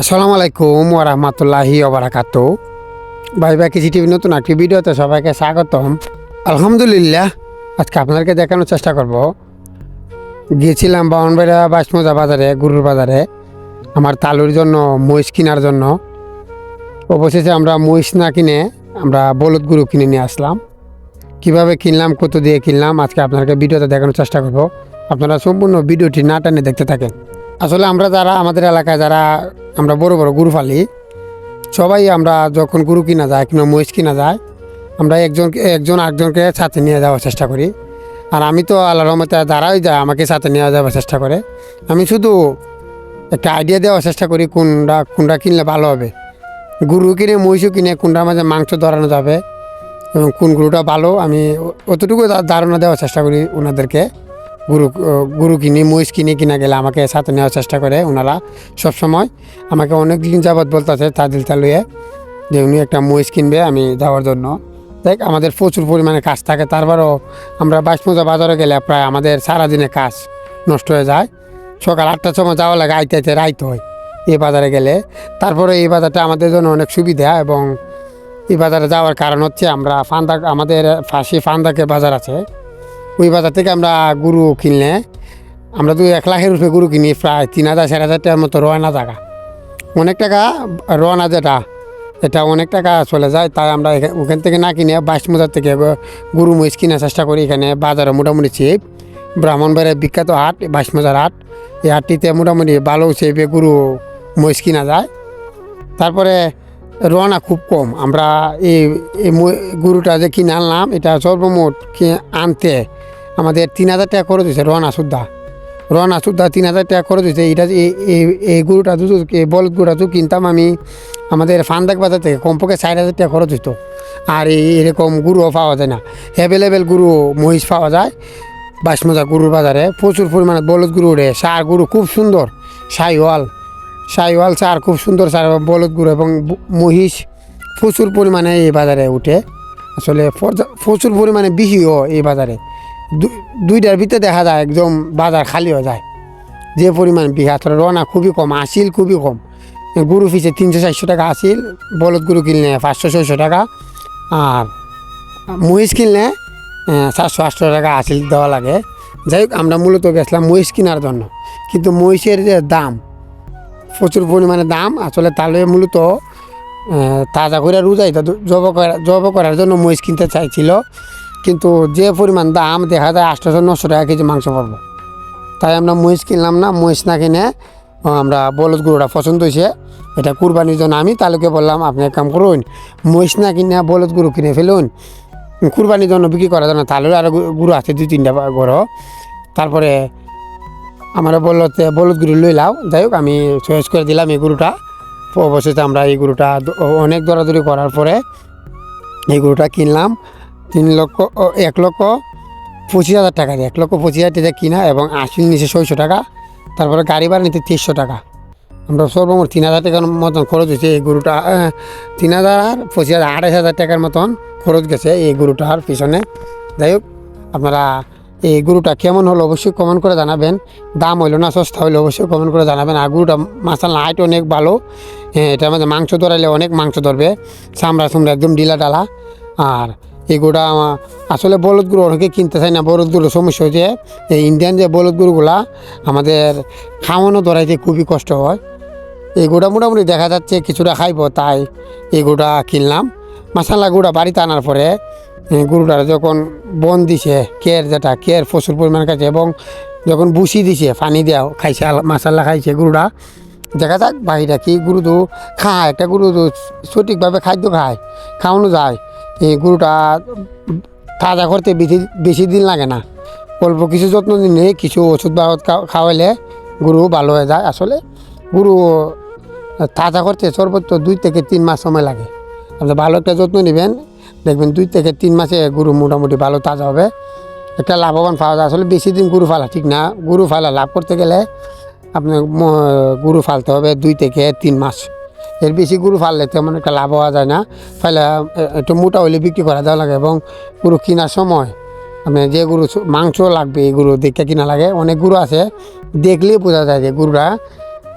আসসালামু আলাইকুম ওরহমতুল্লাহি ওবরাকাত ভাই ভাই, কৃষি টিভি নতুন একটি ভিডিওতে সবাইকে স্বাগতম। আলহামদুলিল্লাহ, আজকে আপনাদেরকে দেখানোর চেষ্টা করব। গিয়েছিলাম বাউনবাড়িয়া বাসমোজা বাজারে, গরুর বাজারে, আমার তালুর জন্য, মহিষ কেনার জন্য। অবশেষে আমরা মহিষ না কিনে আমরা বলদ গরু কিনে নিয়ে আসলাম। কীভাবে কিনলাম, কত দিয়ে কিনলাম, আজকে আপনাদেরকে ভিডিওতে দেখানোর চেষ্টা করব। আপনারা সম্পূর্ণ ভিডিওটি না টানে দেখতে থাকেন। আসলে আমরা যারা আমাদের এলাকায় যারা আমরা বড় বড় গরু ফালি সবাই আমরা যখন গরু কিনা যায় কিংবা মহিষ কিনা যায়, আমরা একজন একজন আরেকজনকে সাথে নিয়ে যাওয়ার চেষ্টা করি। আর আমি তো আল্লাহ রহমতে দাঁড়াই যায় আমাকে সাথে নিয়ে যাওয়ার চেষ্টা করে। আমি শুধু একটা আইডিয়া দেওয়ার চেষ্টা করি কোনটা কোনটা কিনলে ভালো হবে। গরু কিনে, মহিষও কিনে, কোনটার মাঝে মাংস ধরানো যাবে এবং কোন গরুটা ভালো, আমি অতটুকু ধারণা দেওয়ার চেষ্টা করি ওনাদেরকে। গরু গরু কিনি মহিষ কিনে কিনা গেলে আমাকে সাথে নেওয়ার চেষ্টা করে ওনারা সবসময়। আমাকে অনেক দিন যাবৎ বলতেছে তাদিল তালুয়ে যে উনি একটা মহিষ কিনবে আমি যাওয়ার জন্য। দেখ, আমাদের প্রচুর পরিমাণে কাজ থাকে, তারপরও আমরা বাসমোজা বাজারে গেলে প্রায় আমাদের সারাদিনে কাজ নষ্ট হয়ে যায়। সকাল আটটার সময় যাওয়া লাগে, আইতে আইতে রাইতে হয় এই বাজারে গেলে। তারপরে এই বাজারটা আমাদের জন্য অনেক সুবিধা এবং এই বাজারে যাওয়ার কারণ হচ্ছে আমরা ফান্দা, আমাদের ফাঁসি ফান্দাকে বাজার আছে। ওই বাজার থেকে আমরা গরু কিনলে, আমরা তো এক লাখের উপরে গরু কিনি, প্রায় তিন হাজার, চার হাজার টাকার মতো রয়না টাকা অনেক টাকা রওনা যেটা, এটা অনেক টাকা চলে যায়, তাই আমরা ওখান থেকে না কিনে বাইশ মোজার থেকে গরু মহিষ কেনার চেষ্টা করি এখানে বাজারে মোটামুটি চিপ ব্রাহ্মণবাড়ির বিখ্যাত হাট, বাইশ মোজার হাট, এই হাটটিতে মোটামুটি ভালো চেপে গরু মহিষ কিনা যায়। তারপরে রওনা খুব কম, আমরা এই গরুটা যে কিনে আনলাম, এটা সর্বমোট আনতে আমাদের তিন হাজার টাকা খরচ হয়েছে রওনা সুদ্ধা। রওনা সুদ্ধা তিন হাজার টাকা খরচ হয়েছে এটা এই- গরুটা এই বলদ গরুটা যদি কিনতাম আমি, আমাদের ফান্দাক বাজার থেকে কমপক্ষে ষাট হাজার টাকা খরচ হতো আর এরকম গুরুও পাওয়া যায় না। অ্যাভেলেবেল গুরু মহিষ পাওয়া যায়, বাসমজা গরুর বাজারে। প্রচুর পরিমাণে বলদ গরু ওঠে সার গরু খুব সুন্দর, সাইওয়াল। সাইওয়াল সার খুব সুন্দর, সার বলদ গরু এবং মহিষ প্রচুর পরিমাণে এই বাজারে উঠে। আসলে প্রচুর পরিমাণে বেশিও এই বাজারে। দুইটার ভিতরে দেখা যায় একদম বাজার খালি হয়ে যায়। যে পরিমাণ বিঘা আসলে রওনা খুবই কম, আসিল খুবই কম। গরু পিছে তিনশো, চারশো টাকা আসিল, বলদ গরু কিনলে পাঁচশো, ছয়শো টাকা, আর মহিষ কিনলে সাতশো, আটশো টাকা আসিল দেওয়া লাগে। যাই হোক, আমরা মূলত গেছিলাম মহিষ কেনার জন্য। কিন্তু মহিষের যে দাম, প্রচুর পরিমাণে দাম, আসলে তাহলে মূলত তাজা করে রুজাই জব করা, জব করার জন্য মহিষ কিনতে চাইছিল। কিন্তু যে পরিমাণ দাম দেখা যায় আটশোশো নশো টাকা কেজি মাংস পাবো তাই আমরা মহিষ কিনলাম না, মহিষ না কিনে আমরা বলদ গরুটা পছন্দ হয়েছে। এটা কুরবানির জন্য আমি তালুকে বললাম, আপনি এক কাম করুন, মহিষ না কিনে, বলদ গরু কিনে ফেলুন। কুরবানির জন্য বিক্রি করার জন্য তাহলে আরও গরু আছে, দুই, তিনটা গরু তারপরে আমরা বলল যে বলদ গরু লই লাও। যাই হোক, আমি চয়েস করে দিলাম এই গরুটা। অবশেষে আমরা এই গরুটা অনেক দরাদরি করার পরে এই গরুটা কিনলাম। তিন লক্ষ এক লক্ষ পঁচিশ হাজার টাকা এক লক্ষ পঁচিশ হাজার টাকা কিনা এবং আশির নিচে ছয়শো টাকা, তারপরে গাড়ি ভাড়া নিতে তিনশো টাকা। আমরা সর্বমোট তিন হাজার টাকার মতন খরচ হয়েছে এই গরুটা তিন হাজার আর পঁচিশ হাজার আড়াইশ হাজার টাকার মতন খরচ গেছে এই গরুটার পিছনে। যাই হোক, আপনারা এই গরুটা কেমন হলো অবশ্যই কমেন্ট করে জানাবেন। দাম হইল না, সস্তা হইল অবশ্যই কমেন্ট করে জানাবেন। আর গরুটা মাসাল হাইট অনেক ভালো। হ্যাঁ এটার মধ্যে মাংস ধরাইলে অনেক মাংস ধরবে। চামড়া চামড়া একদম ডিলা ডালা আর আমার আসলে বলদ গরু অনেকে কিনতে চায় না বলদগুলো সমস্যা হচ্ছে এই ইন্ডিয়ান যে বলদ গরুগুলা আমাদের খাওয়ানো ধরাইতে খুবই কষ্ট হয়। এই গোটা মোটামুটি দেখা যাচ্ছে কিছুটা খাইব, তাই এই গোটা কিনলাম। মাসাল্লা গুঁড়া বাড়িতে আনার পরে গরুটা যখন বন দিছে কের যেটা কের প্রচুর পরিমাণ খাইছে এবং যখন বুসি দিছে, পানি দেওয়া খাইছে মাসাল্লা খাইছে গরুটা, দেখা যাক বাহিরা কি গরু তো খায়। একটা গরু তো সঠিকভাবে খাদ্য খায়, খাওয়ানো যায়। এই গরুটা তাজা করতে বেশি বেশি দিন লাগে না। অল্প কিছু যত্ন নিলে, কিছু ওষুধ বাবদ খাওয়াইলে গরু ভালো হয়ে যায়। আসলে গরু তাজা করতে সর্বোচ্চ দুই থেকে তিন মাস সময় লাগে। আপনি ভালো একটা যত্ন নেবেন, দেখবেন দুই থেকে তিন মাসে গরু মোটামুটি ভালো তাজা হবে। একটা লাভবান পাওয়া যায়। আসলে বেশি দিন গরু ফালা ঠিক না। গরু ফালা লাভ করতে গেলে আপনার গরু ফালতে হবে দুই থেকে তিন মাস। এর বেশি গরু ফাললে তেমন একটা লাভ হওয়া যায় না। ফাইলে একটু মোটা হলে বিক্রি করা দেওয়া লাগে এবং গরু কেনার সময় আপনি যে গরু মাংস লাগবে, এই গরু দেখতে কিনা লাগে। অনেক গরু আছে দেখলেই বোঝা যায় যে গরুটা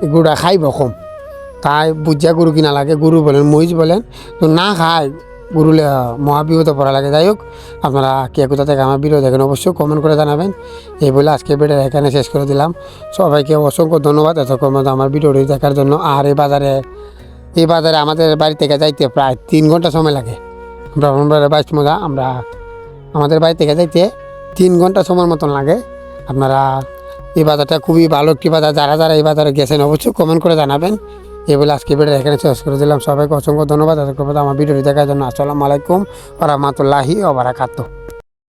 এই গরুটা খাইব কম। তাই বুঝা গরু কিনা লাগে, গরু বলেন, মহিষ বলেন, তো না খায় গরুলে মহাবিপদে পড়া লাগে। যাই হোক, আপনারা কে কোথা থেকে আমার ভিডিও দেখেন অবশ্যই কমেন্ট করে জানাবেন। এই বলে আজকে ভিডিও এখানে শেষ করে দিলাম। সবাইকে অসংখ্য ধন্যবাদ এতক্ষণ মতো আমার ভিডিওটি দেখার জন্য। আর এই বাজারে এই বাজারে আমাদের বাড়ি থেকে যাইতে প্রায় তিন ঘণ্টা সময় লাগে। ব্রাহ্মণবাড়ির বাইশ মজা আমরা আমাদের বাড়ি থেকে যাইতে তিন ঘণ্টা সময়ের মতন লাগে। আপনারা এই বাজারটা খুবই ভালো একটি বাজার। যারা যারা এই বাজারে গেছেন অবশ্যই কমেন্ট করে জানাবেন। এই বলে আজকে ভিডিও এখানে শেষ করে দিলাম। সবাইকে অসংখ্য ধন্যবাদ। আমার ভিডিওটি দেখার জন্য আসসালামু আলাইকুম ওরহমতুল্লাহি ওবারাকাতুহ